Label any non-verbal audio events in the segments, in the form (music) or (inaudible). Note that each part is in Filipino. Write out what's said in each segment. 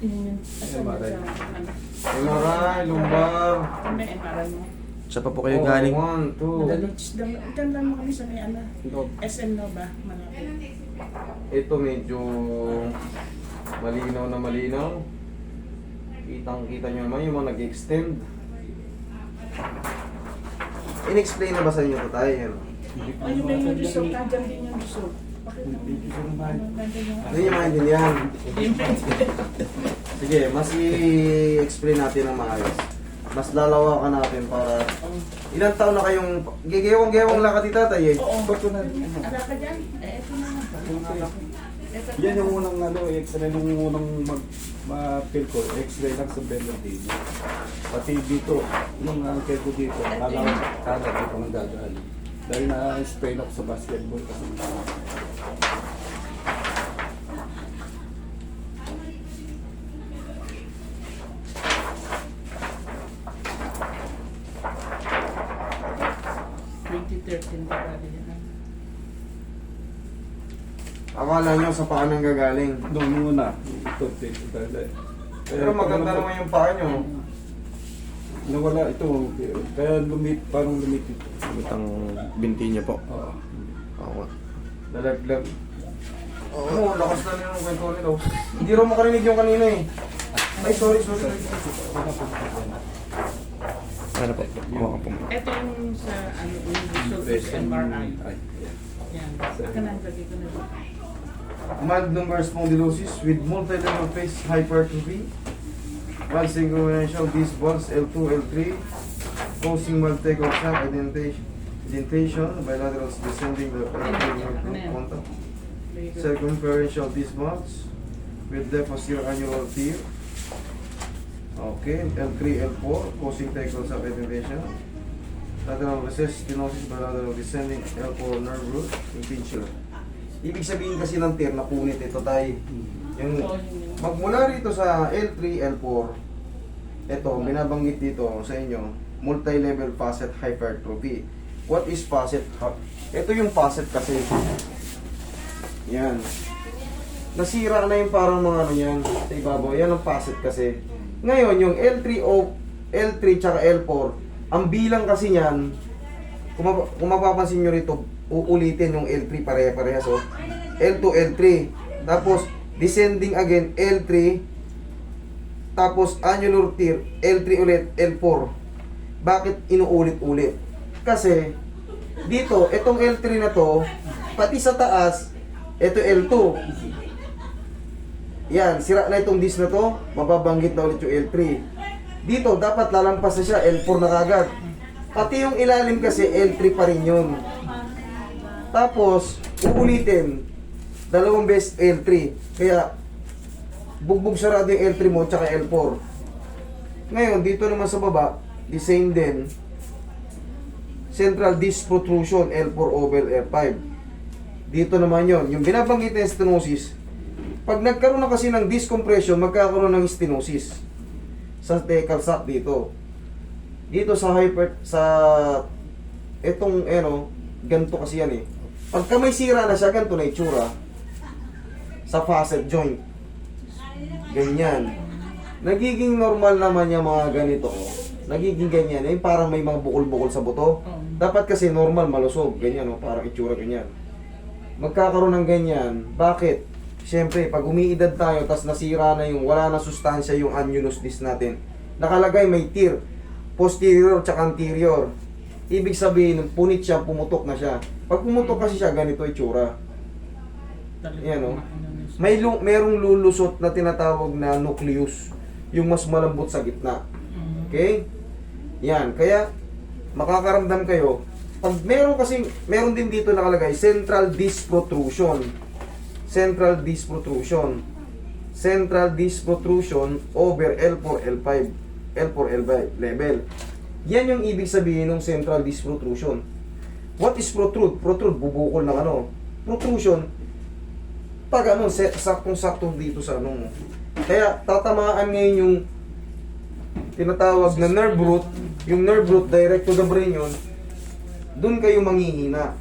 Yun yun. Asan Ano ba, yun sa ano? Lumbar. May MRI mo. Saan pa po kayo Oh, galing? One, two. Diyan lang mo kami sa may ano. Ito, SM no ba? Malapit. ito medyo malinaw na malinaw. Kitang kita nyo naman yung mga nag-extend. In-explain na ba sa inyo ito tayo? Ano? Ano ba yung result? Nandiyan din yung result. Ano, Hindi nyo maintindihan. Sige, mas i-explain natin ng maayos. Mas lalawakan natin para... Ilang taon na kayong... Gigewang-gewang lang ka ti tatay eh. Oo. Ba't ko na- Ala ka dyan? Eh, ito na nga. Yan yung unang ano, x-ray nung unang mag ma-feel ko, x-ray lang sa belly din. Pati dito, yung uncle ko dito, kala kala di ko nagdadaan. Dahil na-sprain ako sa basketball kasi. thirteen pa pala yan. ah. Akala nyo sa paa nang gagaling. Noong una, ito, dito. Pero maganda naman yung paa nyo. Nawala ito, kaya lumit, parang lumit ito. Itang binti niya po. Oo. Oo. Lalaglag. Oo, lakas na nila ng kwento nila. oh. Hindi rin makarinig yung kanina eh. Ay, sorry, sorry. Ano po? Hawakan po. Ito yung sa ano yung sa MRI. Yan. Aka na, lagay ko na lumbar spondylosis with multi-level face hypertrophy. Mild synchronization disc bulge L2, L3. Causing mild take-off shock indentation. Indentation, bilaterals descending the contact. Circumferential disc bulge with the posterior annular tear. Okay, L3, L4, causing take-off shock indentation. Lateral recess stenosis bilateral descending L4 nerve root impingement. Ibig sabihin kasi ng tear na punit ito tayo. Yung magmula rito sa L3, L4, ito, binabanggit dito sa inyo, multi-level facet hypertrophy. What is facet? Ito yung facet kasi. Yan. Nasira na yung parang mga ano yan. Sa ibabaw. Yan ang facet kasi. Ngayon, yung L3 o L3 tsaka L4, ang bilang kasi niyan, kung, mapa- kung mapapansin nyo rito, uulitin yung L3 pare-parehas. Oh. L2, L3. Tapos, descending again, L3. Tapos, annular tear, L3 ulit, L4. Bakit inuulit-ulit? Kasi, dito, itong L3 na to, pati sa taas, ito L2. Yan, sira na itong disc na to, mababanggit na ulit yung L3. Dito, dapat lalampas na siya, L4 na kagad. Pati yung ilalim kasi, L3 pa rin yun. Tapos, uulitin, dalawang beses L3. Kaya, bugbog sarado yung L3 mo, tsaka L4. Ngayon, dito naman sa baba, the same din, central disc protrusion, L4 over L5. Dito naman yon yung binabanggit na stenosis, pag nagkaroon na kasi ng disc compression, magkakaroon ng stenosis sa thecal sac dito. Dito sa hyper, sa etong, ano, ganito kasi yan eh. Pagka may sira na siya, ganito na itsura. Sa facet joint. Ganyan. Nagiging normal naman yung mga ganito. oh. Nagiging ganyan. Eh, parang may mga bukol-bukol sa buto. Dapat kasi normal, malusog. Ganyan, oh, parang itsura ganyan. Magkakaroon ng ganyan. Bakit? Siyempre, pag umiidad tayo, tas nasira na yung, wala na sustansya yung annulus disc natin. Nakalagay may tear. Posterior tsaka anterior. Ibig sabihin, punit siya, pumutok na siya. Pag pumutok kasi siya, ganito itsura. Yan, oh. na siya. May lu- merong lulusot na tinatawag na nucleus. Yung mas malambot sa gitna. Mm. Okay? Yan. Kaya, makakaramdam kayo. Pag meron kasi, meron din dito nakalagay, central disc protrusion. Central disc protrusion. Central disc protrusion over L4, L5. L4, L5 level. Yan yung ibig sabihin ng central disc protrusion. What is protrude? Protrude, bubukol ng ano. Protrusion, pag ano, saktong-sakto dito sa ano. Kaya tatamaan ngayon yung tinatawag na nerve root, yung nerve root direct to the brain yun, Doon kayo manghihina.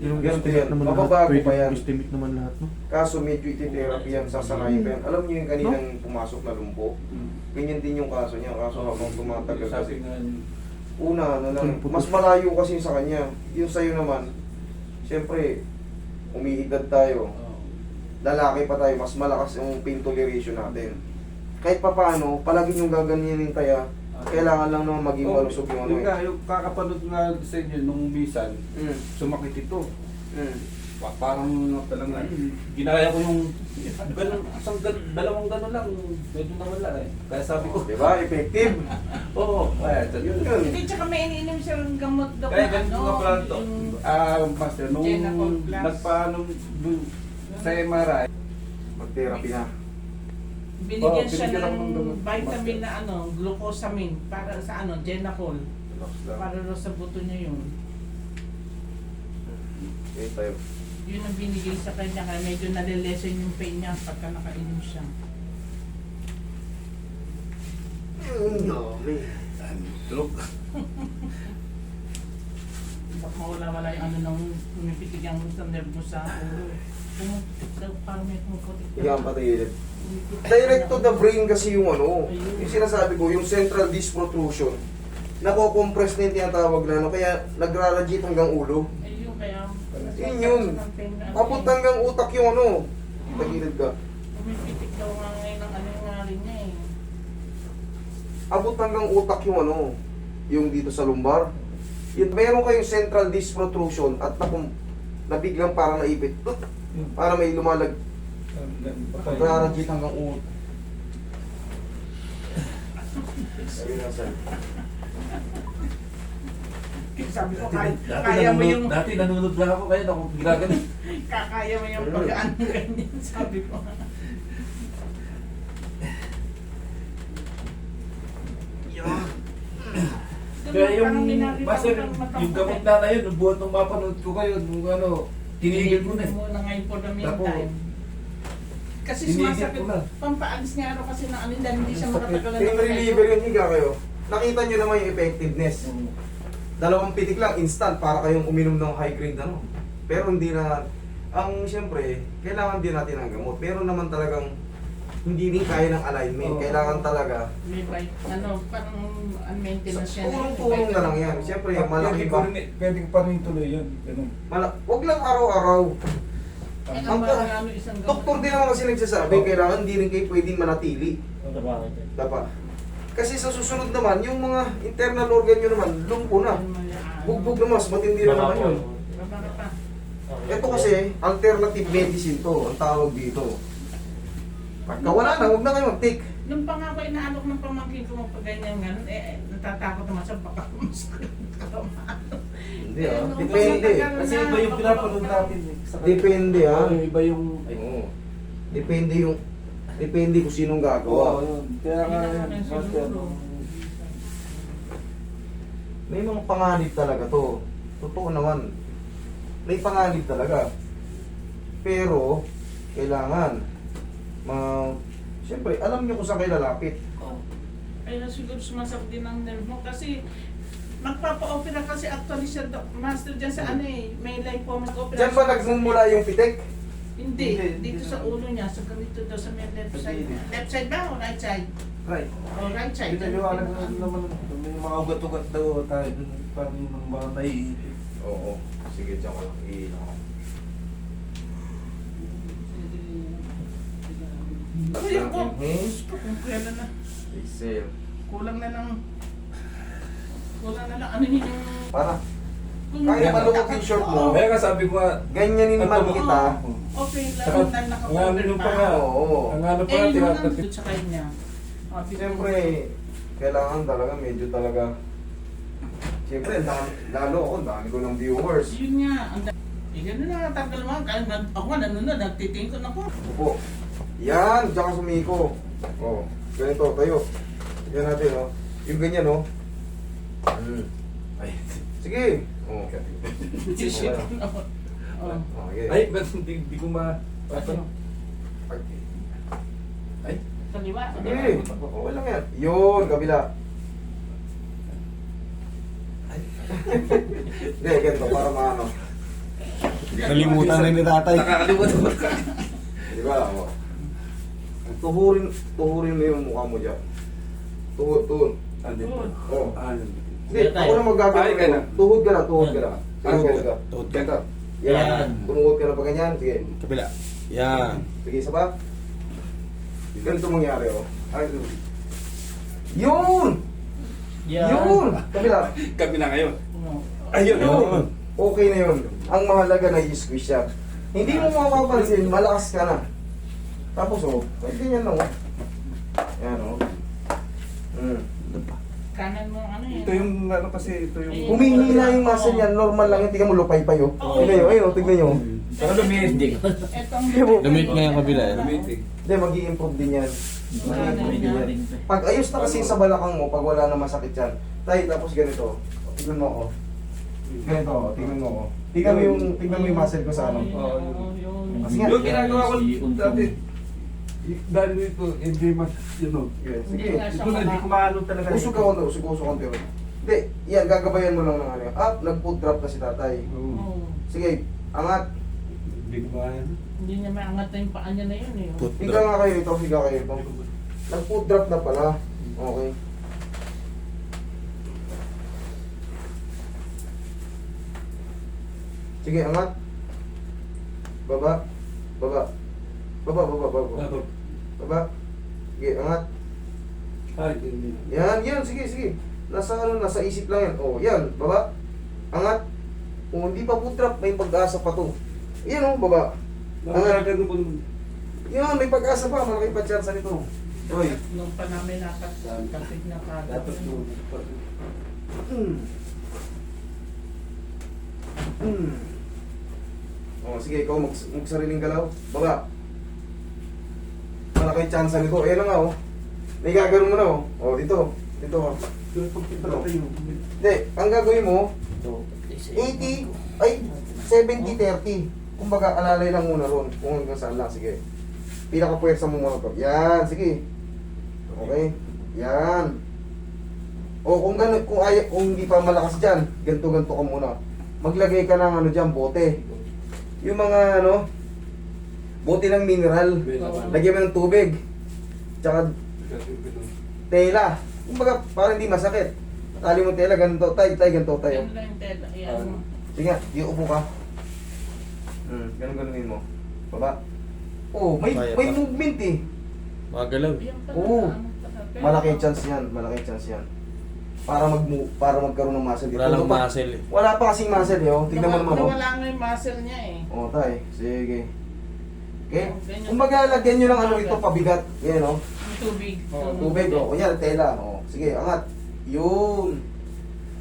Yung ko- ganito yan. naman Mababago lahat. pa yan. Estimate naman lahat, no? Kaso medyo iti-therapy yan, sasanayin pa yan. Alam niyo yung kaninang pumasok na lumpo? Mm. Ganyan din yung kaso niya. Kaso habang tumatagal Sabi kasi. nga, Una, ano lang, mas malayo kasi sa kanya. Yung sa'yo naman, siyempre, umiidad tayo. oh, Lalaki pa tayo, mas malakas yung pain toleration natin. Kahit pa paano, palagi yung gaganyanin tayo, kailangan lang naman maging Oh, malusog yung ano yun eh. nga, yung kakapanood nga sa inyo nung bisan, Mm. sumakit ito. Mm. Pa- Parang ano, ginaya ko yung ganun, isang gan- dalawang gano'n lang, medyo nawala eh. Kaya sabi ko, Diba? Effective. (laughs) oo, kaya yun. Yun. Hindi, tsaka may iniinom siyang gamot daw. Kaya ganito ano, nga pala ito. yung- Ah, master, nung Plus. nagpaano dun sa MRI, Mag-therapy na. Binigyan siya ng vitamin na ano, glucosamine para sa ano, Genacol. Para daw sa buto niya yun. Okay, tayo. Yun ang binigay sa kanya kaya medyo nalilesen yung pain niya pagka nakainom siya. Ang dami. tulog. Baka mawala-wala yung ano nung pumipitig ang sa nerve mo sa ulo. Iyan patilid. Direct to the brain kasi yung ano, yung sinasabi ko, yung central disc protrusion. Nako-compress na yung tinatawag na ano, kaya nagraradiate hanggang ulo. Ayun kaya. Yun yun. Abot hanggang utak yung ano. Tagilid ka. Pumipitik daw nga ngayon ang ano nga rin niya eh. Abot hanggang utak yung ano, yung dito sa lumbar. Yun, meron kayong central disc protrusion at nakum, nabiglang parang naipit. Tut! Para may lumalag. Nagraradiate hanggang ulo. Sabi na sa'yo. Sabi ko, kaya, Dati kaya mo yung, Dati nanonood lang ako kaya ako ginaganon. kakaya (laughs) mo yung pag-ano ganyan, sabi ko. Kaya yung, master, yung gamot eh. na na yun, buhat nung mapanood ko kayo, nung ano, tinigil ko na eh. muna ngayon the Ako, meantime. Kasi sumasakit, na. pampaalis nga ano kasi na ano, dahil hindi siya makatagalan Pain reliever yung higa kayo. Nakita nyo naman yung effectiveness. Dalawang pitik lang, instant, para kayong uminom ng high grade ano. Pero hindi na, ang siyempre, kailangan din natin ng gamot. Meron naman talagang hindi rin kaya ng alignment. Oo. Kailangan talaga, May bite, ano, parang maintenance yan. tulong-tulong na lang yan. Siyempre, malaki ba? pwede ko pa rin tuloy yun. Ganun. Mala wag lang araw-araw. Ang Ang- ano, isang gamot. Doktor din naman kasi nagsasabi, Oo. kailangan hindi rin kayo pwedeng manatili. Dapat. Kasi sa susunod naman, yung mga internal organ nyo naman, lumpo na. Bugbog na mas, matindi na naman yun. Baba ka pa. Ito kasi, alternative medicine to, ang tawag dito. Pagka wala na, huwag na kayo mag-take. Nung pa nga inaalok ng pamangkin ko magpaganyan nga, eh, eh, natatakot naman siya baka (laughs) Hindi ah, Ano, depende. Kasi iba yung pinapanood natin eh. Sa kanila. Depende ah. Oo, iba yung... Ay, Oo. Depende yung, depende kung sinong Oo, gagawa. yun. Kaya nga yan, master. May mga panganib talaga to. Totoo naman. May panganib talaga. Pero, kailangan, ma... Siyempre, alam nyo kung saan kayo lalapit. Kaya siguro sumasakit din ang nerve mo kasi magpapa-opera kasi actually siya, doc- master dyan sa ano eh, may lipoma opera. Diyan ba nagmumula yung pitek? Hindi, Hindi, dito sa ulo niya, sa ganito daw sa may left side. Hindi. Left side ba o right side? Right. O right side. Pinaliwanag na naman, may mga ugat-ugat daw tayo dun, parang ng mga naiipit. Oo. Sige, diyan ko lang. I- Ay, ako. Inhale. Kung kailan na, Exhale. kulang na lang. Kulang na lang. Ano yun yung... Para. Kung Kaya maluwag yung short mo. Kaya nga sabi ko nga, Ganyanin man Ano? kita. Okay lang, Saka, dahil ang ano pa. pa nga, Oo. ang ano pa Eh, yun at- ang sa kanya. Ah, Siyempre, kailangan talaga medyo talaga. Siyempre, dami, lalo ako, ang dami ko ng viewers. Yun nga. Ang da- eh, ganun na tagal mo. Kaya ako nga nanonood, nagtitingin ko na ko. Upo. Yan, diyan ka sumiko. Oh, ganito, tayo. Yan natin, oh. Yung ganyan, oh. Mm. Ay, Sige. Oh. Shit. Oh. Okay. ay, ba't hindi, hindi ko ma... Ano? Ay, Kaliwa. Sige. Okay lang yan. Yun, kabila. Hindi, ganito, para maano. Nalimutan na ni tatay. Nakakalimutan ko. Di ba? O. Tuhurin, tuhurin mo yung mukha mo dyan. Tuhod, tuhod. Ah, dito. Oo. Ah, yun. Hindi, ako na magagawin. Ay, kaya na. Tuhod ka na, tuhod ka na. Ah, Tuhod ka. Tuhod ka. Yan. Yan. Tumuhod ka na pa ganyan. Sige. Kabila. Yan. Sige, isa pa. Ganito mangyari, oh. Ay, yun. Yun! Yun! Kabila. (laughs) Kami na ngayon. Ayun. Yun! Okay na yun. Ang mahalaga na i-squeeze siya. Hindi mo mapapansin, malakas ka na. Tapos, oh, may ganyan lang, oh. Yan, oh. Mm. Kanan mo ano yan. Ito yung ano kasi, ito yung... Humihina yung muscle yan, normal lang yun. Tingnan mo, lupay pa yun. Oo. Tingnan nyo, ayun, oh, tignan nyo. Saka lumihindig. Etong Lumit nga yung kabila eh. Lumihindig. Hindi, mag improve din yan. Mag-i-improve din yan. Pag ayos na kasi sa balakang mo, pag wala na masakit yan. Tay, tapos ganito. Tignan mo ako. Ganito, oh, tignan mo ako. Tignan mo yung, tignan mo yung muscle ko sa ano. Oo, yun. Sige. Yung ginagawa ko dati, dahil dito, hindi mas, yun o. Yes, Hindi Sige. nga siya Ito na, hindi maka- kumano talaga. Usog ka konti, usog usog konti. oh. Hindi, yan, gagabayan mo lang ng ano. Up, nag-foot drop na si tatay. Oo. Oo. Sige, angat. Hindi kumano. Hindi niya maangat na yung paa niya na yun eh. Put Higa nga kayo ito, higa kayo ito. Nag-foot drop na pala. Okay. Sige, angat. Baba. Baba. Baba, baba, baba. Ako. Baba. Sige, angat. Ay, hindi. Yan, yan, sige, sige. Nasa ano, nasa isip lang yan. Oh, yan, baba. Angat. Oh, hindi pa drop, may pag-asa pa to. Yan oh, baba. Angat. Yan, may pag-asa pa, malaki pa chance nito. Oy. Nung pa namin nakasig na kagad. Dapat mo. Mm. Mm. Oh, sige, ikaw mag magsariling galaw. Baba. Malaki chance nito. Eh lang nga oh. May gagawin mo na oh. Oh, dito. Dito oh. Hindi, ang gagawin mo, 80, ay, 70-30. Kumbaga, alalay lang muna ron. Kung hanggang saan lang, sige. Pinaka-puwersa mo muna to. Yan, sige. Okay. Yan. O kung gano'n, kung, ay, kung hindi pa malakas dyan, ganto-ganto ka muna. Maglagay ka ng ano dyan, bote. Yung mga ano, bote ng mineral. Lagyan mo ng tubig. Tsaka tela. Kumbaga, para hindi masakit. Tali mo tela, ganito tayo, tayo, ganito tayo. Yan lang yung tela. Yan. Ano? Sige nga, di upo ka. Hmm, ganun ganunin mo. Baba. Oh, may Kaya may pa. movement eh. Magalaw. Yan pala, Oo. ano pala. Pero- Malaking chance 'yan, malaking chance 'yan. Para mag para magkaroon ng muscle. Wala lang muscle eh. Wala pa kasing muscle, yo. Tignan mo Nawa- naman oh. Nawala nga yung muscle niya eh. Oh, tay. Sige. Okay? Kumbaga, lagyan nyo ng ano rito, pabigat. Yan, oh. Yung tubig. Oh, tubig, oh. Kunyari, tela. Oh. Sige, angat. Yun.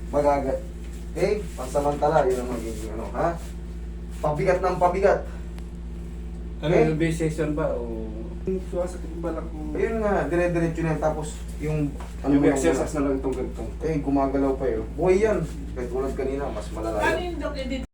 Magagat. Okay? Pansamantala, yun ang magiging ano, ha? Pabigat ng pabigat. Ano Okay. yung base session ba? O yung suwasakit yung balak ko. Ayun nga, dire-diretso na yan. Tapos, yung... Yung mo lang exercise na lang itong ganito. Eh, gumagalaw pa yun. Buhay yan. Kahit tulad kanina, mas malala yun. yung edit